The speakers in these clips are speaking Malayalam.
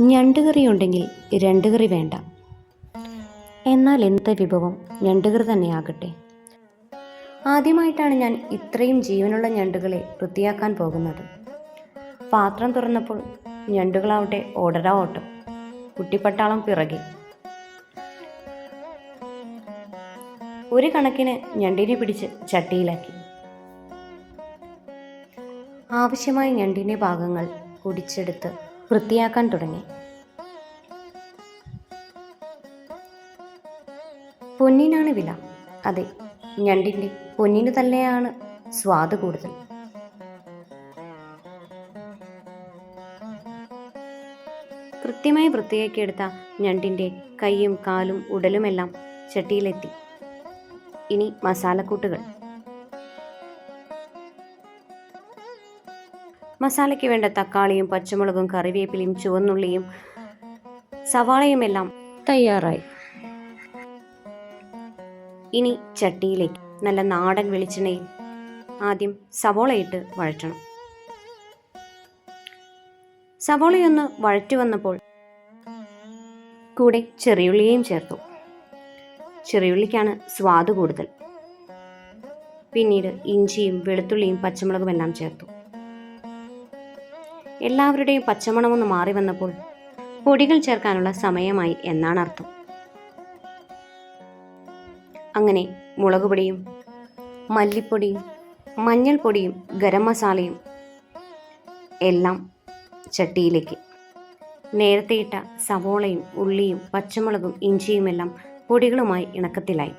ഞണ്ടുകറി ഉണ്ടെങ്കിൽ രണ്ട് കറി വേണ്ട. എന്നാൽ എന്ത് വിഭവം ഞണ്ടുകറി തന്നെയാകട്ടെ. ആദ്യമായിട്ടാണ് ഞാൻ ഇത്രയും ജീവനുള്ള ഞണ്ടുകളെ വൃത്തിയാക്കാൻ പോകുന്നത്. പാത്രം തുറന്നപ്പോൾ ഞണ്ടുകളാവട്ടെ ഓടരാ ഓട്ടം. കുട്ടിപ്പട്ടാളം പിറകെ. ഒരു കണക്കിന് ഞണ്ടിനെ പിടിച്ച് ചട്ടിയിലാക്കി. ആവശ്യമായ ഞണ്ടിന്റെ ഭാഗങ്ങൾ പൊടിച്ചെടുത്ത് വൃത്തിയാക്കാൻ തുടങ്ങി. പൊന്നിനാണ് വില. അതെ ഞണ്ടിന്റെ പൊന്നിന് തന്നെയാണ് സ്വാദ് കൂടുതൽ. കൃത്യമായി വൃത്തിയാക്കിയെടുത്ത ഞണ്ടിന്റെ കൈയും കാലും ഉടലുമെല്ലാം ചട്ടിയിലെത്തി. ഇനി മസാലക്കൂട്ടുകൾ. മസാലയ്ക്ക് വേണ്ട തക്കാളിയും പച്ചമുളകും കറിവേപ്പിലയും ചുവന്നുള്ളിയും സവാളയുമെല്ലാം തയ്യാറായി. ഇനി ചട്ടിയിലേക്ക് നല്ല നാടൻ വെളിച്ചെണ്ണയിൽ ആദ്യം സവോളയിട്ട് വഴറ്റണം. സവോളയൊന്ന് വഴറ്റി വന്നപ്പോൾ കൂടെ ചെറിയുള്ളിയേയും ചേർത്തു. ചെറിയുള്ളിക്കാണ് സ്വാദ് കൂടുതൽ. പിന്നീട് ഇഞ്ചിയും വെളുത്തുള്ളിയും പച്ചമുളകും എല്ലാം ചേർത്തു. എല്ലാവരുടെയും പച്ചമണമൊന്ന് മാറി വന്നപ്പോൾ പൊടികൾ ചേർക്കാനുള്ള സമയമായി എന്നാണ് അർത്ഥം. അങ്ങനെ മുളകുപൊടിയും മല്ലിപ്പൊടിയും മഞ്ഞൾപ്പൊടിയും ഗരം മസാലയും എല്ലാം ചട്ടിയിലേക്ക്. നേരത്തെ ഇട്ട സവോളയും ഉള്ളിയും പച്ചമുളകും ഇഞ്ചിയും എല്ലാം പൊടികളുമായി ഇണക്കത്തിലായി.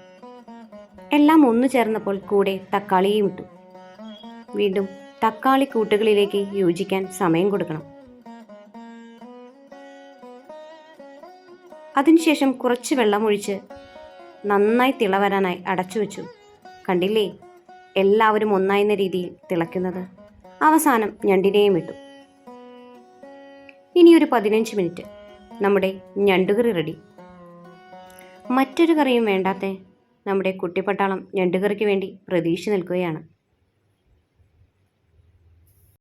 എല്ലാം ഒന്നു ചേർന്നപ്പോൾ കൂടെ തക്കാളിയും ഇട്ടു. വീണ്ടും തക്കാളി കൂട്ടുകളിലേക്ക് യോജിക്കാൻ സമയം കൊടുക്കണം. അതിനുശേഷം കുറച്ച് വെള്ളമൊഴിച്ച് നന്നായി തിളവരാനായി അടച്ചു വെച്ചു കണ്ടില്ലേ? എല്ലാവരും ഒന്നായിരുന്ന രീതിയിൽ തിളയ്ക്കുന്നത്. അവസാനം ഞണ്ടിനെയും ഇട്ടു. ഇനി ഒരു പതിനഞ്ച് മിനിറ്റ് നമ്മുടെ ഞണ്ടുകറി റെഡി. മറ്റൊരു കറിയും വേണ്ടാത്ത നമ്മുടെ കുട്ടിപ്പട്ടാളം ഞണ്ടുകറിക്ക് വേണ്ടി പ്രതീക്ഷ നിൽക്കുകയാണ്.